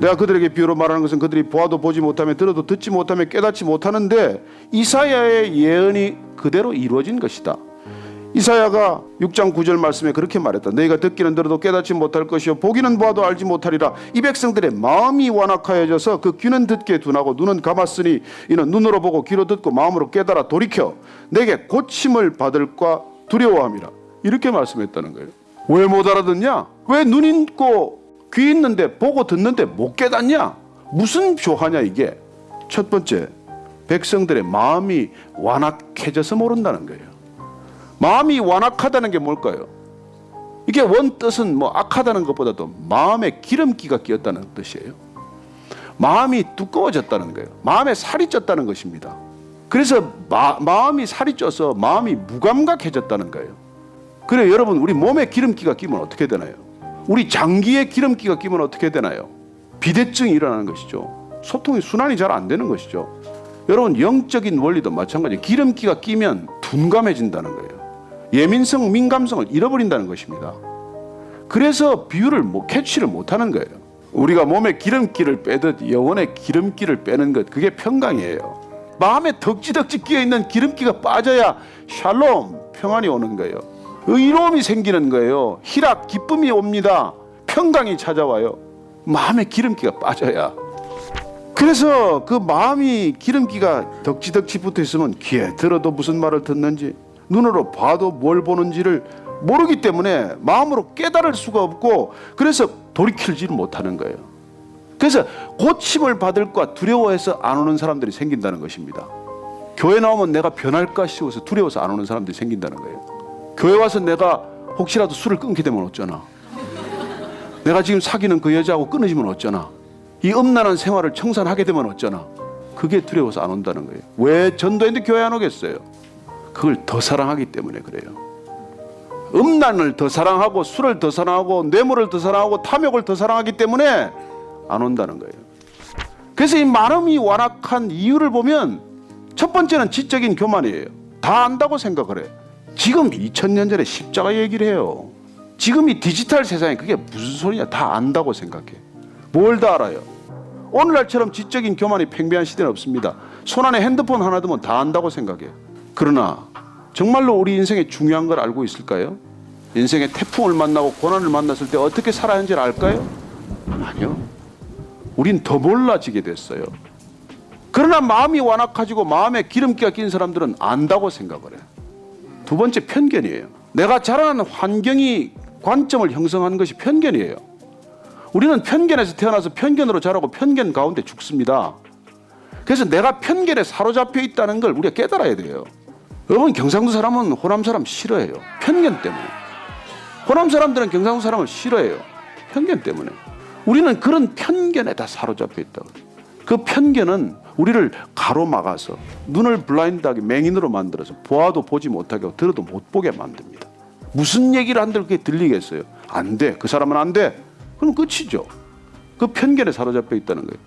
내가 그들에게 비유로 말하는 것은 그들이 보아도 보지 못하며 들어도 듣지 못하며 깨닫지 못하는데 이사야의 예언이 그대로 이루어진 것이다. 이사야가 6장 9절 말씀에 그렇게 말했다. 너희가 듣기는 들어도 깨닫지 못할 것이요 보기는 보아도 알지 못하리라. 이 백성들의 마음이 완악하여져서 그 귀는 듣게 둔하고 눈은 감았으니 이는 눈으로 보고 귀로 듣고 마음으로 깨달아 돌이켜 내게 고침을 받을까 두려워함이라. 이렇게 말씀했다는 거예요. 왜 못 알아듣냐? 왜 눈 있고 귀 있는데 보고 듣는데 못 깨닫냐? 무슨 교화냐 이게? 첫 번째, 백성들의 마음이 완악해져서 모른다는 거예요. 마음이 완악하다는 게 뭘까요? 이게 원 뜻은 뭐 악하다는 것보다도 마음에 기름기가 끼었다는 뜻이에요. 마음이 두꺼워졌다는 거예요. 마음에 살이 쪘다는 것입니다. 그래서 마, 마음이 살이 쪄서 마음이 무감각해졌다는 거예요. 그래 여러분 우리 몸에 기름기가 끼면 어떻게 되나요? 우리 장기에 기름기가 끼면 어떻게 되나요? 비대증이 일어나는 것이죠. 소통이 순환이 잘 안 되는 것이죠. 여러분 영적인 원리도 마찬가지. 기름기가 끼면 둔감해진다는 거예요. 예민성, 민감성을 잃어버린다는 것입니다. 그래서 비유를 못 캐치를 못하는 거예요. 우리가 몸에 기름기를 빼듯 영혼의 기름기를 빼는 것 그게 평강이에요. 마음에 덕지덕지 끼어 있는 기름기가 빠져야 샬롬 평안이 오는 거예요. 의로움이 생기는 거예요. 희락 기쁨이 옵니다. 평강이 찾아와요. 마음에 기름기가 빠져야. 그래서 그 마음이 기름기가 덕지덕지 붙어 있으면 귀에 들어도 무슨 말을 듣는지 눈으로 봐도 뭘 보는지를 모르기 때문에 마음으로 깨달을 수가 없고 그래서 돌이킬지를 못하는 거예요. 그래서 고침을 받을까 두려워해서 안 오는 사람들이 생긴다는 것입니다. 교회 나오면 내가 변할까 싶어서 두려워서 안 오는 사람들이 생긴다는 거예요. 교회 와서 내가 혹시라도 술을 끊게 되면 어쩌나. 내가 지금 사귀는 그 여자하고 끊어지면 어쩌나. 이 음란한 생활을 청산하게 되면 어쩌나. 그게 두려워서 안 온다는 거예요. 왜 전도했는데 교회 안 오겠어요? 그걸 더 사랑하기 때문에 그래요. 음란을 더 사랑하고 술을 더 사랑하고 뇌물을 더 사랑하고 탐욕을 더 사랑하기 때문에 안 온다는 거예요. 그래서 이 마음이 완악한 이유를 보면 첫 번째는 지적인 교만이에요. 다 안다고 생각을 해요. 지금 2000년 전에 십자가 얘기를 해요. 지금 이 디지털 세상에 그게 무슨 소리냐 다 안다고 생각해. 뭘 다 알아요? 오늘날처럼 지적인 교만이 팽배한 시대는 없습니다. 손 안에 핸드폰 하나 두면 다 안다고 생각해요. 그러나 정말로 우리 인생에 중요한 걸 알고 있을까요? 인생의 태풍을 만나고 고난을 만났을 때 어떻게 살아야 하는지를 알까요? 아니요. 우린 더 몰라지게 됐어요. 그러나 마음이 완악해지고 마음에 기름기가 낀 사람들은 안다고 생각을 해요. 두 번째 편견이에요. 내가 자라는 환경이 관점을 형성하는 것이 편견이에요. 우리는 편견에서 태어나서 편견으로 자라고 편견 가운데 죽습니다. 그래서 내가 편견에 사로잡혀 있다는 걸 우리가 깨달아야 돼요. 여러분 경상도 사람은 호남 사람 싫어해요. 편견 때문에. 호남 사람들은 경상도 사람을 싫어해요. 편견 때문에. 우리는 그런 편견에 다 사로잡혀 있다고. 그 편견은 우리를 가로막아서 눈을 블라인드하게 맹인으로 만들어서 보아도 보지 못하게 하고 들어도 못 보게 만듭니다. 무슨 얘기를 한들 그게 들리겠어요? 안 돼. 그 사람은 안 돼. 그럼 끝이죠. 그 편견에 사로잡혀 있다는 거예요.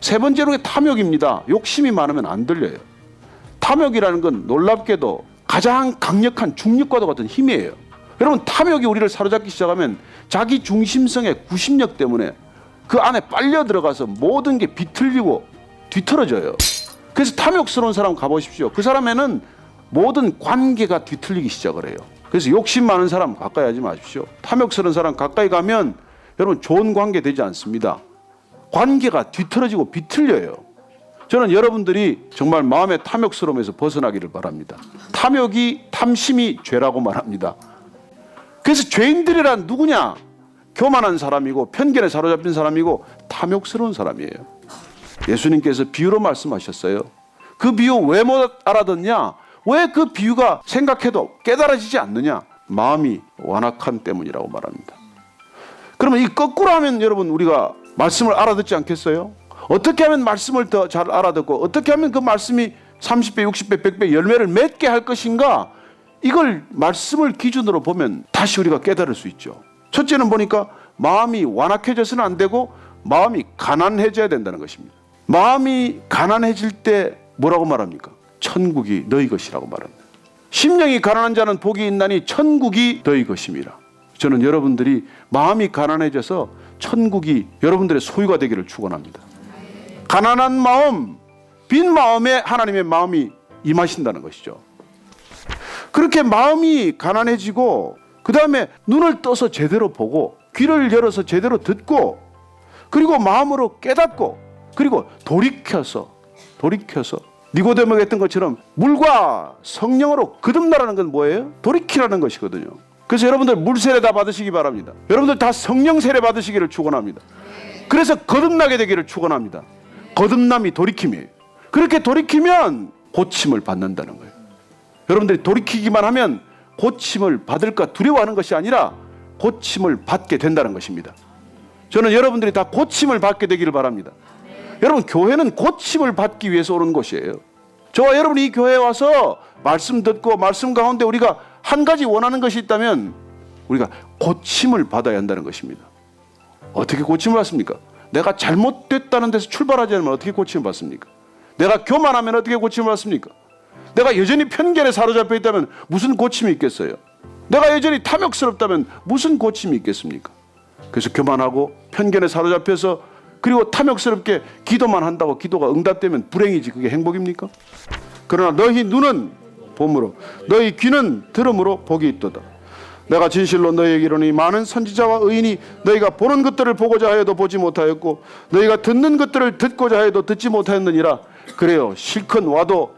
세 번째로 탐욕입니다. 욕심이 많으면 안 들려요. 탐욕이라는 건 놀랍게도 가장 강력한 중력과도 같은 힘이에요. 여러분 탐욕이 우리를 사로잡기 시작하면 자기 중심성의 구심력 때문에 그 안에 빨려 들어가서 모든 게 비틀리고 뒤틀어져요. 그래서 탐욕스러운 사람 가보십시오. 그 사람에는 모든 관계가 뒤틀리기 시작을 해요. 그래서 욕심 많은 사람 가까이 하지 마십시오. 탐욕스러운 사람 가까이 가면 여러분 좋은 관계 되지 않습니다. 관계가 뒤틀어지고 비틀려요. 저는 여러분들이 정말 마음의 탐욕스러움에서 벗어나기를 바랍니다. 탐욕이 탐심이 죄라고 말합니다. 그래서 죄인들이란 누구냐? 교만한 사람이고 편견에 사로잡힌 사람이고 탐욕스러운 사람이에요. 예수님께서 비유로 말씀하셨어요. 그 비유 왜 못 알아듣냐? 왜 그 비유가 생각해도 깨달아지지 않느냐? 마음이 완악한 때문이라고 말합니다. 그러면 이 거꾸로 하면 여러분 우리가 말씀을 알아듣지 않겠어요? 어떻게 하면 말씀을 더 잘 알아듣고 어떻게 하면 그 말씀이 30배, 60배, 100배 열매를 맺게 할 것인가? 이걸 말씀을 기준으로 보면 다시 우리가 깨달을 수 있죠. 첫째는 보니까 마음이 완악해져서는 안 되고 마음이 가난해져야 된다는 것입니다. 마음이 가난해질 때 뭐라고 말합니까? 천국이 너희 것이라고 말합니다. 심령이 가난한 자는 복이 있나니 천국이 너희 것임이라. 저는 여러분들이 마음이 가난해져서 천국이 여러분들의 소유가 되기를 축원합니다. 가난한 마음, 빈 마음에 하나님의 마음이 임하신다는 것이죠. 그렇게 마음이 가난해지고 그 다음에 눈을 떠서 제대로 보고 귀를 열어서 제대로 듣고 그리고 마음으로 깨닫고 그리고 돌이켜서 돌이켜서 니고데모가 했던 것처럼 물과 성령으로 거듭나라는 건 뭐예요? 돌이키라는 것이거든요. 그래서 여러분들 물 세례 다 받으시기 바랍니다. 여러분들 다 성령 세례 받으시기를 축원합니다. 그래서 거듭나게 되기를 축원합니다. 거듭남이 돌이킴이에요. 그렇게 돌이키면 고침을 받는다는 거예요. 여러분들이 돌이키기만 하면 고침을 받을까 두려워하는 것이 아니라 고침을 받게 된다는 것입니다. 저는 여러분들이 다 고침을 받게 되기를 바랍니다. 여러분 교회는 고침을 받기 위해서 오는 곳이에요. 저와 여러분이 이 교회에 와서 말씀 듣고 말씀 가운데 우리가 한 가지 원하는 것이 있다면 우리가 고침을 받아야 한다는 것입니다. 어떻게 고침을 받습니까? 내가 잘못됐다는 데서 출발하지 않으면 어떻게 고침을 받습니까? 내가 교만하면 어떻게 고침을 받습니까? 내가 여전히 편견에 사로잡혀 있다면 무슨 고침이 있겠어요? 내가 여전히 탐욕스럽다면 무슨 고침이 있겠습니까? 그래서 교만하고 편견에 사로잡혀서 그리고 탐욕스럽게 기도만 한다고 기도가 응답되면 불행이지 그게 행복입니까? 그러나 너희 눈은 봄으로 너희 귀는 들음으로 복이 있도다. 내가 진실로 너희에게 이르니 많은 선지자와 의인이 너희가 보는 것들을 보고자 하여도 보지 못하였고 너희가 듣는 것들을 듣고자 하여도 듣지 못하였느니라. 그래요. 실컷 와도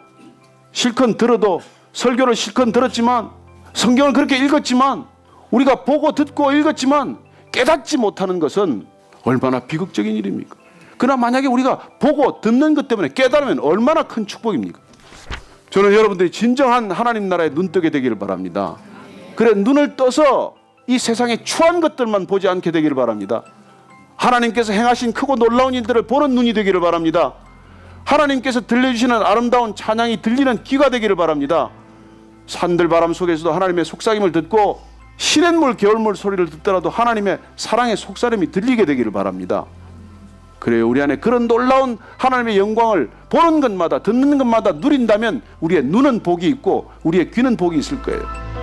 실컷 들어도 설교를 실컷 들었지만 성경을 그렇게 읽었지만 우리가 보고 듣고 읽었지만 깨닫지 못하는 것은 얼마나 비극적인 일입니까? 그러나 만약에 우리가 보고 듣는 것 때문에 깨달으면 얼마나 큰 축복입니까? 저는 여러분들이 진정한 하나님 나라에 눈뜨게 되기를 바랍니다. 그래 눈을 떠서 이 세상의 추한 것들만 보지 않게 되기를 바랍니다. 하나님께서 행하신 크고 놀라운 일들을 보는 눈이 되기를 바랍니다. 하나님께서 들려주시는 아름다운 찬양이 들리는 귀가 되기를 바랍니다. 산들 바람 속에서도 하나님의 속삭임을 듣고 시냇물 겨울물 소리를 듣더라도 하나님의 사랑의 속사름이 들리게 되기를 바랍니다. 그래요. 우리 안에 그런 놀라운 하나님의 영광을 보는 것마다 듣는 것마다 누린다면 우리의 눈은 복이 있고 우리의 귀는 복이 있을 거예요.